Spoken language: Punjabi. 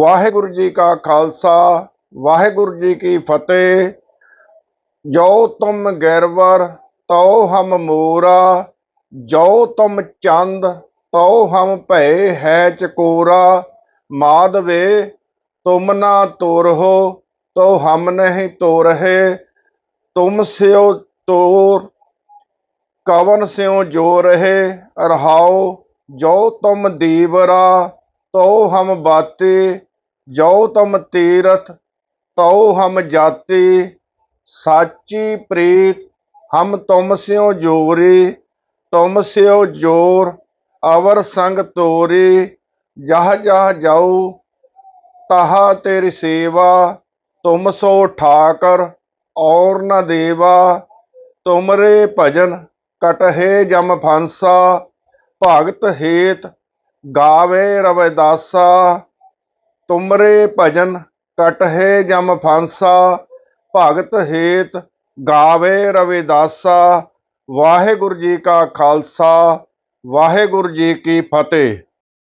ਵਾਹਿਗੁਰੂ ਜੀ ਕਾ ਖਾਲਸਾ, ਵਾਹਿਗੁਰੂ ਜੀ ਕੀ ਫਤਿਹ। ਜੋ ਤੁਮ ਗਿਰਵਰ, ਤਉ ਹਮ ਮੋਰਾ। ਜੋ ਤੁਮ ਚੰਦ, ਤਉ ਹਮ ਭੈ ਹੈ ਚਕੋਰਾ। ਮਾਧਵੇ, ਤੁਮ ਨਾ ਤੁਰਹੋ ਤੋ ਹਮ ਨਹੀਂ ਤੁਰਹੇ ਤੁਮ ਸਿਓ ਤੋਰ, ਕਵਨ ਸਿਓ ਜੋ ਰਹੇ। ਰਹਾਓ, ਜੋ ਤੁਮ ਦੀਵਰਾ। ਤੋ ਹਮ ਬਾਤੇ ਜੋ ਤੁਮ ਤੀਰਥ, ਤਉ ਹਮ ਜਾਤੇ, ਸਾਚੀ ਪ੍ਰੀਤ, ਹਮ ਤੁਮ ਸਿਓ ਜੋਰੇ, ਤੁਮ ਸਿਓ ਜੋਰ, ਅਵਰ ਸੰਗ ਤੋਰੇ, ਜਹ ਜਹ ਜਾਉ, ਤਹਾ ਤੇਰੀ ਸੇਵਾ, ਤੁਮ ਸੋ ਠਾਕਰ, ਔਰ ਨ ਦੇਵਾ, ਤੁਮਰੇ ਭਜਨ, ਕਟਹੇ ਜਮ ਫਾਂਸਾ, ਭਗਤ ਹੇਤ ਗਾਵੇ ਰਵਿਦਾਸਾ ਤੁਮਰੇ ਭਜਨ ਕਟਹੇ ਜਮ ਫਾਂਸਾ, ਭਗਤ ਹੇਤ ਗਾਵੇ ਰਵਿਦਾਸਾ ਵਾਹਿਗੁਰੂ ਜੀ ਕਾ ਖਾਲਸਾ, ਵਾਹਿਗੁਰੂ ਜੀ ਕੀ ਫਤਿਹ।